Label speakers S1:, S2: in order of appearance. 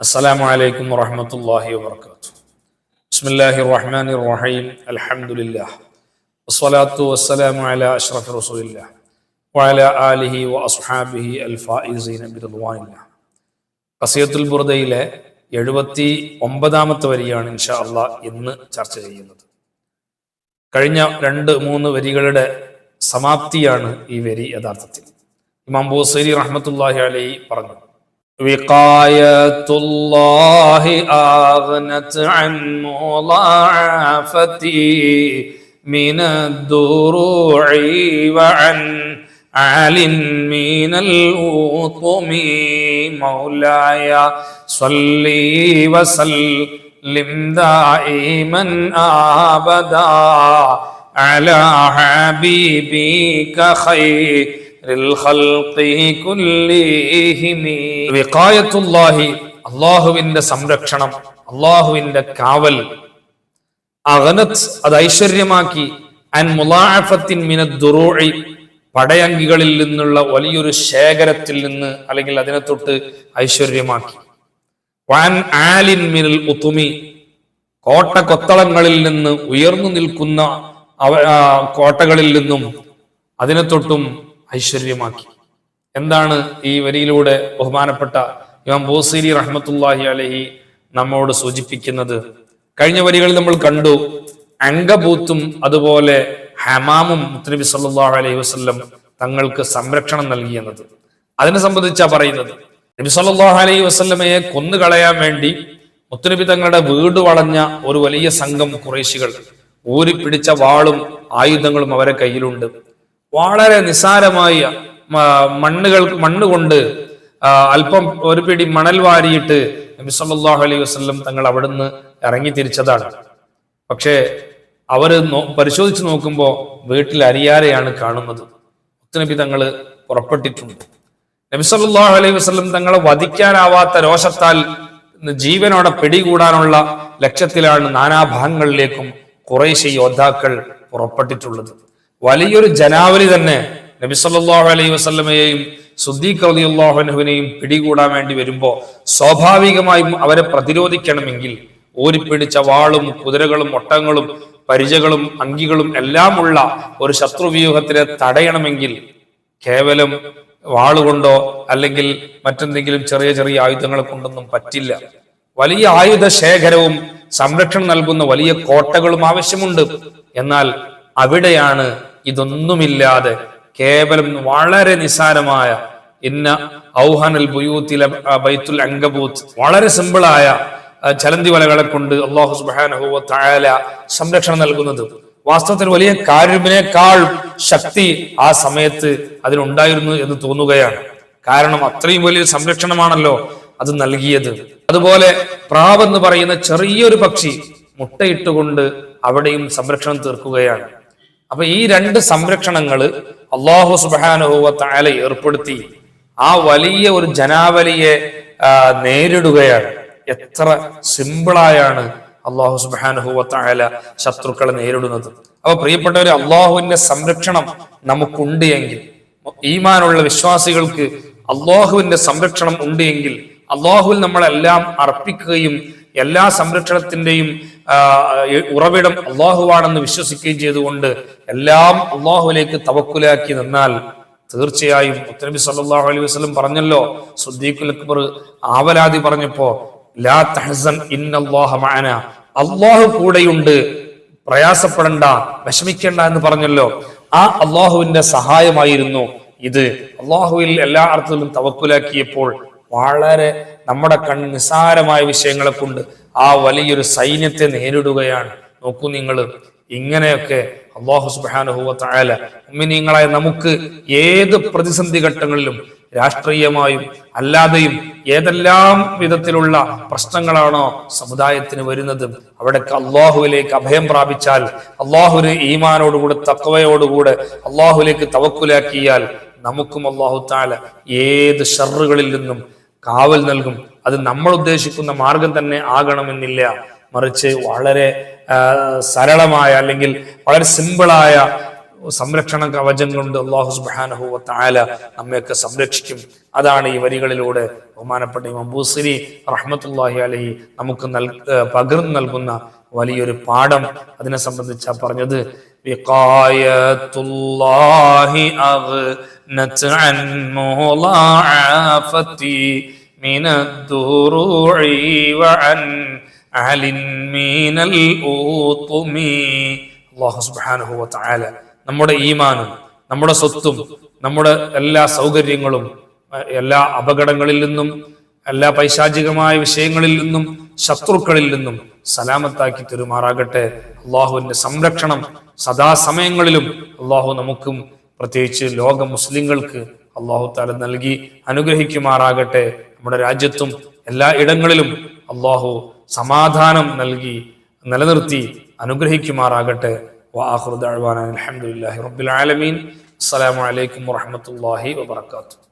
S1: السلام عليكم ورحمة الله وبركاته بسم الله الرحمن الرحيم الحمد لله والصلاة والسلام على أشرف رسول الله وعلى آله وأصحابه الفائزين برضوان الله കസിയത്തുൽ ബുർദയിലെ എഴുപത്തി ഒമ്പതാമത്തെ വരിയാണ് ഇൻഷാ അള്ളാ ഇന്ന് ചർച്ച ചെയ്യുന്നത് കഴിഞ്ഞ രണ്ട് മൂന്ന് വരികളുടെ സമാപ്തിയാണ് ഈ വരി യഥാർത്ഥത്തിൽ ഇമാം ബോസരി റഹ്മത്തുല്ലാഹി അലൈഹി പറഞ്ഞു وقاية الله أغنت عن مضاعفتي من الدروع وعن عال من الأطم مولاي صلي وسلم دائما أبدا على حبيبك خير അള്ളാഹുവിന്റെ സംരക്ഷണം അള്ളാഹുവിന്റെ കാവൽ. അഗനത് അത് ഐശ്വര്യമാക്കി. അൻ മിന പടയങ്കികളിൽ നിന്നുള്ള വലിയൊരു ശേഖരത്തിൽ നിന്ന് അല്ലെങ്കിൽ അതിനെ തൊട്ട് ഐശ്വര്യമാക്കി. ആലിൻ മിനൽ ഉത്തുമി കോട്ട കൊത്തളങ്ങളിൽ നിന്ന് ഉയർന്നു നിൽക്കുന്ന കോട്ടകളിൽ നിന്നും അതിനെ തൊട്ടും ഐശ്വര്യമാക്കി. എന്താണ് ഈ വരിയിലൂടെ ബഹുമാനപ്പെട്ട ഇമാം ബോസീരി റഹ്മത്തുല്ലാഹി അലഹി നമ്മോട് സൂചിപ്പിക്കുന്നത്? കഴിഞ്ഞ വരികളിൽ നമ്മൾ കണ്ടു അങ്കബൂത്തും അതുപോലെ ഹമാമും മുത്തനബി സല്ലാഹു അലൈഹി വസ്ല്ലം തങ്ങൾക്ക് സംരക്ഷണം നൽകി എന്നത്. അതിനെ സംബന്ധിച്ചാ പറയുന്നത്. നബി സല്ലാഹു അലൈഹി വസ്ല്ലമയെ കൊന്നുകളയാൻ വേണ്ടി മുത്തനബി തങ്ങളുടെ വീട് വളഞ്ഞ ഒരു വലിയ സംഘം കുറേശികൾ ഊരിപ്പിടിച്ച വാളും ആയുധങ്ങളും അവരെ കയ്യിലുണ്ട്. വളരെ നിസാരമായ മണ്ണുകൾ മണ്ണ് കൊണ്ട് അല്പം ഒരു പിടി മണൽ വാരിയിട്ട് നബി സല്ലല്ലാഹു അലൈഹി വസല്ലം തങ്ങൾ അവിടുന്ന് ഇറങ്ങി തിരിച്ചതാണ്. പക്ഷേ അവർ പരിശോധിച്ച് നോക്കുമ്പോൾ വീട്ടിൽ അരിയാരെയാണ് കാണുന്നത്. മുത്തുനബി തങ്ങൾ പുറപ്പെട്ടിട്ടുണ്ട്. നബി സല്ലല്ലാഹു അലൈഹി വസല്ലം തങ്ങളെ വധിക്കാനാവാത്ത രോഷത്താൽ ജീവനോടെ പിടികൂടാനുള്ള ലക്ഷ്യത്തിലാണ് നാനാഭാഗങ്ങളിലേക്കും കുറേശ്ശെ യോദ്ധാക്കൾ പുറപ്പെട്ടിട്ടുള്ളത്. വലിയൊരു ജനാവലി തന്നെ നബി സല്ലല്ലാഹു അലൈഹി വസല്ലമയെയും സുദ്ദീഖ് അള്ളാഹുനഹുവിനെയും പിടികൂടാൻ വേണ്ടി വരുമ്പോൾ സ്വാഭാവികമായും അവരെ പ്രതിരോധിക്കണമെങ്കിൽ ഓരിപ്പിടിച്ച വാളും കുതിരകളും ഒട്ടങ്ങളും പരിചകളും അങ്കികളും എല്ലാം ഉള്ള ഒരു ശത്രുവ്യൂഹത്തിനെ തടയണമെങ്കിൽ കേവലം വാളുകൊണ്ടോ അല്ലെങ്കിൽ മറ്റെന്തെങ്കിലും ചെറിയ ചെറിയ ആയുധങ്ങളെ കൊണ്ടൊന്നും പറ്റില്ല. വലിയ ആയുധ ശേഖരവും സംരക്ഷണം നൽകുന്ന വലിയ കോട്ടകളും ആവശ്യമുണ്ട്. എന്നാൽ അവിടെയാണ് ഇതൊന്നുമില്ലാതെ കേവലം വളരെ നിസാരമായ ഇന്ന ഔഹനൽ ബുയൂത്തിലെ ബൈത്തുൽ അങ്കബൂത്ത് വളരെ സിമ്പിളായ ചലന്തി വലകളെ കൊണ്ട് അള്ളാഹു സുബാനഹുവ തായാല സംരക്ഷണം നൽകുന്നത്. വാസ്തവത്തിൽ വലിയ കാരുവിനേക്കാൾ ശക്തി ആ സമയത്ത് അതിനുണ്ടായിരുന്നു എന്ന് തോന്നുകയാണ്. കാരണം അത്രയും വലിയ സംരക്ഷണമാണല്ലോ അത് നൽകിയത്. അതുപോലെ പ്രാവ് എന്ന് പറയുന്ന ചെറിയൊരു പക്ഷി മുട്ടയിട്ടുകൊണ്ട് അവിടെയും സംരക്ഷണം തീർക്കുകയാണ്. അപ്പൊ ഈ രണ്ട് സംരക്ഷണങ്ങൾ അള്ളാഹു സുബാനുഭവത്തായ ഏർപ്പെടുത്തി. ആ വലിയ ഒരു ജനാവലിയെ നേരിടുകയാണ്. എത്ര സിമ്പിളായാണ് അള്ളാഹു സുബാനുഭവത്തായ ശത്രുക്കളെ നേരിടുന്നത്. അപ്പൊ പ്രിയപ്പെട്ടവർ അള്ളാഹുവിന്റെ സംരക്ഷണം നമുക്കുണ്ട് എങ്കിൽ ഈമാനുള്ള വിശ്വാസികൾക്ക് അള്ളാഹുവിന്റെ സംരക്ഷണം ഉണ്ട് എങ്കിൽ അള്ളാഹുവിൽ നമ്മളെല്ലാം അർപ്പിക്കുകയും എല്ലാ സംരക്ഷണത്തിന്റെയും ഉറവിടം അള്ളാഹുവാണെന്ന് വിശ്വസിക്കുകയും ചെയ്തുകൊണ്ട് എല്ലാം അള്ളാഹുവിലേക്ക് തവക്കുലാക്കി നിന്നാൽ തീർച്ചയായും മുത്തനബി സല്ലാഹു അലൈഹി വസ്ലം പറഞ്ഞല്ലോ സുദ്ദീഖുൽ അക്ബർ ആവലാതി പറഞ്ഞപ്പോ ലാ തഹസൻ അള്ളാഹു കൂടെയുണ്ട് പ്രയാസപ്പെടണ്ട വിഷമിക്കേണ്ട എന്ന് പറഞ്ഞല്ലോ. ആ അള്ളാഹുവിന്റെ സഹായമായിരുന്നു ഇത്. അള്ളാഹുവിൽ എല്ലാ അർത്ഥത്തിലും തവക്കുലാക്കിയപ്പോൾ വളരെ നമ്മുടെ കൺ നിസ്സാരമായ വിഷയങ്ങളെ കൊണ്ട് ആ വലിയൊരു സൈന്യത്തെ നേരിടുകയാണ്. നോക്കൂ നിങ്ങൾ ഇങ്ങനെയൊക്കെ അള്ളാഹു സുബാനുഭവത്തായാല ഉമ്മിനീങ്ങളായ നമുക്ക് ഏത് പ്രതിസന്ധി ഘട്ടങ്ങളിലും രാഷ്ട്രീയമായും അല്ലാതെയും ഏതെല്ലാം വിധത്തിലുള്ള പ്രശ്നങ്ങളാണോ സമുദായത്തിന് വരുന്നത് അവിടെ അള്ളാഹുവിലേക്ക് അഭയം പ്രാപിച്ചാൽ അള്ളാഹുവിന് ഈമാനോടുകൂടെ തക്കവയോടുകൂടെ അള്ളാഹുലേക്ക് തവക്കുലാക്കിയാൽ നമുക്കും അള്ളാഹു താല ഏത് ഷറുകളിൽ നിന്നും കാവൽ നൽകും. അത് നമ്മൾ ഉദ്ദേശിക്കുന്ന മാർഗം തന്നെ ആകണമെന്നില്ല. മറിച്ച് വളരെ സരളമായ അല്ലെങ്കിൽ വളരെ സിമ്പിളായ സംരക്ഷണ കവചം കൊണ്ട് അള്ളാഹു സുബ്ഹാനഹു വ തആല നമ്മയൊക്കെ സംരക്ഷിക്കും. അതാണ് ഈ വരികളിലൂടെ ബഹുമാനപ്പെട്ട ഇമാം റഹ്മത്തുല്ലാഹി അലൈഹി നമുക്ക് നൽ പകർന്നു നൽകുന്ന വലിയൊരു പാഠം. അതിനെ സംബന്ധിച്ച പറഞ്ഞത് വിഖായത്തുല്ലാഹി അഗ്നത് അൻ മുളാഅഫത്തി من الدروع وعن أهل من الأوطم അള്ളാഹു സുബ്ഹാനഹു വ തആല നമ്മുടെ ഈമാനും നമ്മുടെ സ്വത്തും നമ്മുടെ എല്ലാ സൗകര്യങ്ങളും അഹ് എല്ലാ അപകടങ്ങളിൽ നിന്നും എല്ലാ പൈശാചികമായ വിഷയങ്ങളിൽ നിന്നും ശത്രുക്കളിൽ നിന്നും സലാമത്താക്കി തെരുമാറാകട്ടെ. അള്ളാഹുവിന്റെ സംരക്ഷണം സദാസമയങ്ങളിലും അള്ളാഹു നമുക്കും പ്രത്യേകിച്ച് ലോക മുസ്ലിങ്ങൾക്ക് അള്ളാഹു താല നൽകി അനുഗ്രഹിക്കുമാറാകട്ടെ. നമ്മുടെ രാജ്യത്തും എല്ലാ ഇടങ്ങളിലും അള്ളാഹു സമാധാനം നൽകി നിലനിർത്തി അനുഗ്രഹിക്കുമാറാകട്ടെ. വാഹുദ് അലഹമുല്ലാഹി റബ്ബിൽ ആലമീൻ. അസ്സലാമു അലൈക്കും വറഹ്മത്തുള്ളാഹി വബറകാതുഹു.